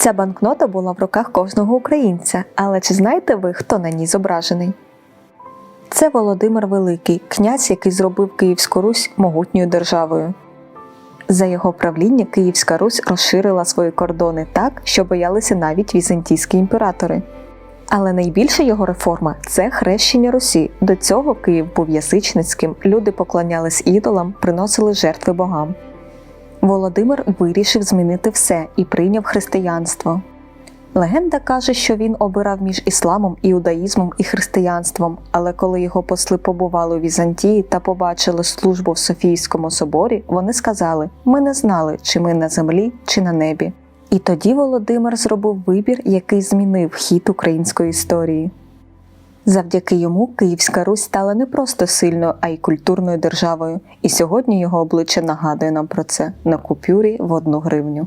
Ця банкнота була в руках кожного українця, але чи знаєте ви, хто на ній зображений? Це Володимир Великий, князь, який зробив Київську Русь могутньою державою. За його правління Київська Русь розширила свої кордони так, що боялися навіть візантійські імператори. Але найбільша його реформа це хрещення Русі. До цього Київ був язичницьким, люди поклонялись ідолам, приносили жертви богам. Володимир вирішив змінити все і прийняв християнство. Легенда каже, що він обирав між ісламом, іудаїзмом і християнством, але коли його посли побували у Візантії та побачили службу в Софійському соборі, вони сказали: ми не знали, чи ми на землі, чи на небі. І тоді Володимир зробив вибір, який змінив хід української історії. Завдяки йому Київська Русь стала не просто сильною, а й культурною державою, і сьогодні його обличчя нагадує нам про це на купюрі в одну гривню.